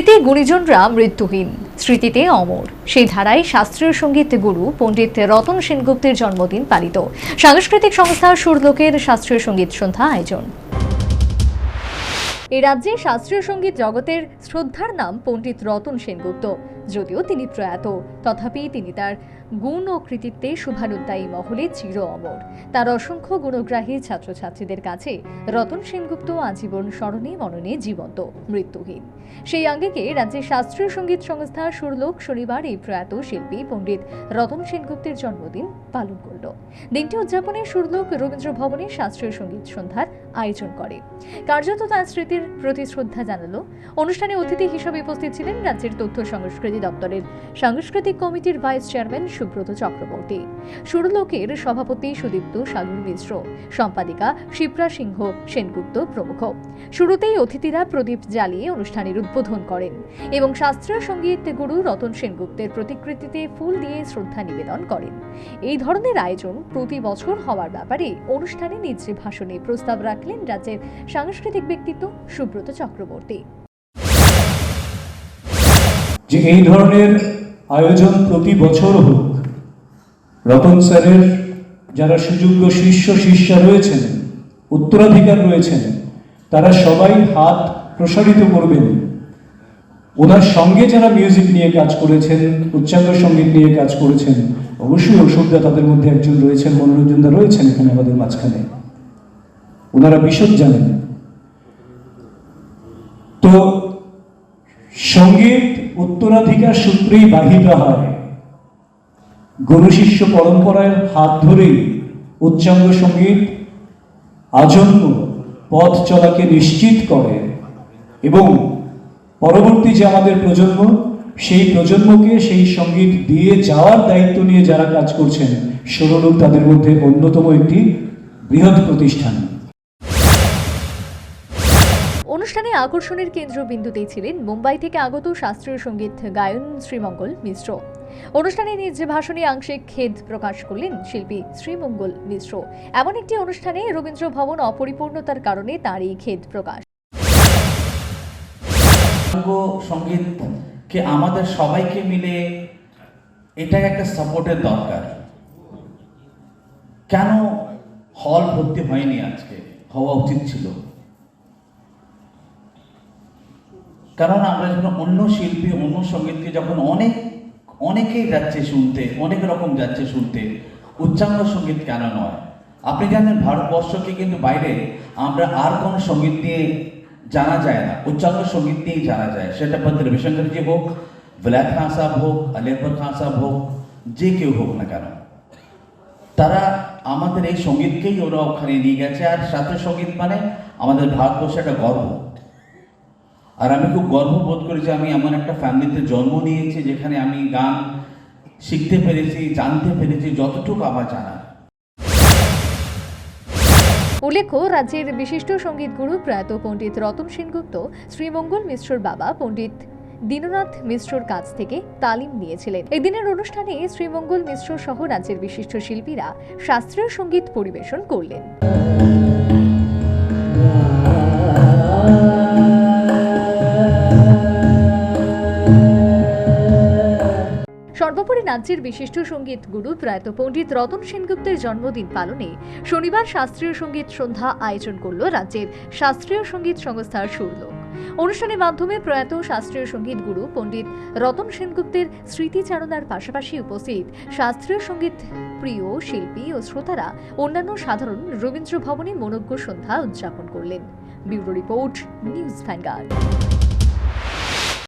স্মৃতি গুণীজনরা মৃত্যুহীন। স্মৃতিতে অমর। সেই ধারায় শাস্ত্রীয় সংগীত গুরু পণ্ডিত রতন সেনগুপ্তের জন্মদিন পালিত। সাংস্কৃতিক সংস্থা সুরলোকের শাস্ত্রীয় সংগীত সন্ধ্যা আয়োজন। এই রাজ্যে শাস্ত্রীয় সংগীত জগতের শ্রদ্ধার নাম পণ্ডিত রতন সেনগুপ্ত, যদিও তিনি প্রয়াত। তথাপি তিনি তার গুণ ও কৃতিত্বে শুভানুদ্দায়ী মহলে চির অমর। তার অসংখ্য গুণগ্রাহী ছাত্রছাত্রীদের কাছে রতন সেনগুপ্ত আজীবন স্মরণে মননে জীবন্ত, মৃত্যুহীন। সেই আঙ্গিকে রাজ্যের শাস্ত্রীয় সংগীত সংস্থা সুরলোক শনিবার এই প্রয়াত শিল্পী পণ্ডিত রতন সেনগুপ্তের জন্মদিন পালন করল। দিনটি উদযাপনে সুরলোক রবীন্দ্র ভবনে শাস্ত্রীয় সংগীত সন্ধ্যার আয়োজন করে। কার্যত তার স্মৃতির প্রতি শ্রদ্ধা জানালো। অনুষ্ঠানে অতিথি হিসেবে উপস্থিত ছিলেন রাজ্যের তথ্য সংস্কৃতি দপ্তরের সাংস্কৃতিক কমিটির ভাইস চেয়ারম্যান সুব্রত চক্রবর্তী। সুরলোকের সভাপতি সুদীপ্ত সাগর মিশ্র, সম্পাদিকা শিপ্রা সিংহ সেনগুপ্ত প্রমুখ। শুরুতেই অতিথিরা প্রদীপ জ্বালিয়ে অনুষ্ঠানের উদ্বোধন করেন এবং শাস্ত্রীয় সংগীত গুরু রতন সেনগুপ্তের প্রতিকৃতিতে ফুল দিয়ে শ্রদ্ধা নিবেদন করেন। এই ধরনের আয়োজন প্রতি বছর হওয়ার ব্যাপারে অনুষ্ঠানে নিজ ভাষণে প্রস্তাব রাখলেন রাজ্যের সাংস্কৃতিক ব্যক্তিত্ব সুব্রত চক্রবর্তী। যে এই ধরনের আয়োজন প্রতি বছর হোক, রতন স্যারের যারা সুযোগ্য শিষ্য শিষ্যা রয়েছেন, উত্তরাধিকার রয়েছেন, তারা সবাই হাত প্রসারিত করবেন। ওনার সঙ্গে যারা মিউজিক নিয়ে কাজ করেছেন, উচ্চাঙ্গ সংগীত নিয়ে কাজ করেছেন, অবশ্যই ওষুধদা তাদের মধ্যে একজন রয়েছেন মনোরঞ্জনদা রয়েছেন এখানে আমাদের মাঝখানে। ওনারা বিশদ জানেন। তো সংগীত উত্তরাধিকার সূত্রেই বাহিত হয়। গুরু শিষ্য পরম্পরার হাত ধরেই উচ্চাঙ্গ সংগীত আজন্ম পথ চলাকে নিশ্চিত করে এবং পরবর্তী যে আমাদের প্রজন্ম, সেই প্রজন্মকে সেই সংগীত দিয়ে যাওয়ার দায়িত্ব নিয়ে যারা কাজ করছেন সৌরলোক তাদের মধ্যে অন্যতম একটি বৃহৎ প্রতিষ্ঠান। অনুষ্ঠানে আকর্ষণের কেন্দ্রবিন্দুতেই ছিলেন মুম্বাই থেকে আগত শাস্ত্রীয় সংগীত গায়ন শ্রীমঙ্গল মিশ্র। অনুষ্ঠানে নিজ ভাষণে আংশিক খেদ প্রকাশ করলেন শিল্পী শ্রীমঙ্গল মিশ্র। এমন একটি অনুষ্ঠানে রবীন্দ্র ভবন অপরিপূর্ণতার কারণে তার এই খেদ প্রকাশ। সঙ্গীতকে আমাদের সবাইকে মিলে এটা একটা সাপোর্টের দরকার। কেন হল ভর্তি হয়নি আজকে? হওয়া উচিত ছিল। কারণ আমরা যখন অন্য শিল্পী, অন্য সঙ্গীতকে যখন অনেক, অনেকেই যাচ্ছে শুনতে, অনেক রকম যাচ্ছে শুনতে, উচ্চাঙ্গ সংগীত কেন নয়? আপনি জানেন ভারতবর্ষকে কিন্তু বাইরে আমরা আর কোনো সংগীত নিয়ে জানা যায় না, উচ্চাঙ্গ সংগীত নিয়েই জানা যায়। সেটা পন্ডিত রবিশঙ্করজি হোক বিলাত খান সাহেব হোক আলী আকবর খান সাহেব হোক, যে কেউ হোক না কেন। তারা আমাদের এই সঙ্গীতকেই ওরা ওখানে নিয়ে গেছে, আর সাথে সংগীত মানে আমাদের ভারতবর্ষে একটা গর্ব। আর আমি খুব গর্ব বোধ করি যে আমি এমন একটা ফ্যামিলিতে জন্ম নিয়েছি যেখানে আমি গান শিখতে পেরেছি, জানতে পেরেছি, যতটুকু আমার জানা। উল্লেখ্য, রাজ্যের বিশিষ্ট সংগীত গুরু প্রয়াত পণ্ডিত রতন সেনগুপ্ত, শ্রীমঙ্গল মিশ্রর বাবা পণ্ডিত দীননাথ মিশ্রর কাছ থেকে তালিম নিয়েছিলেন। এদিনের অনুষ্ঠানে শ্রীমঙ্গল মিশ্র সহ রাজ্যের বিশিষ্ট শিল্পীরা শাস্ত্রীয় সংগীত পরিবেশন করলেন। সর্বোপরি রাজ্যের বিশিষ্ট সংগীত গুরু প্রয়াত পণ্ডিত রতন সেনগুপ্তের জন্মদিন পালনে শনিবার শাস্ত্রীয় সংগীত সন্ধ্যা আয়োজন করল রাজ্যের শাস্ত্রীয় সংগীত সংস্থার সুরলোক। অনুষ্ঠানের মাধ্যমে প্রয়াত শাস্ত্রীয় সংগীত গুরু পণ্ডিত রতন সেনগুপ্তের স্মৃতিচারণার পাশাপাশি উপস্থিত শাস্ত্রীয় সংগীত প্রিয়, শিল্পী ও শ্রোতারা অন্যান্য সাধারণ রবীন্দ্র ভবনে মনজ্ঞ সন্ধ্যা উদযাপন করলেন। Bureau report, news Vanguard.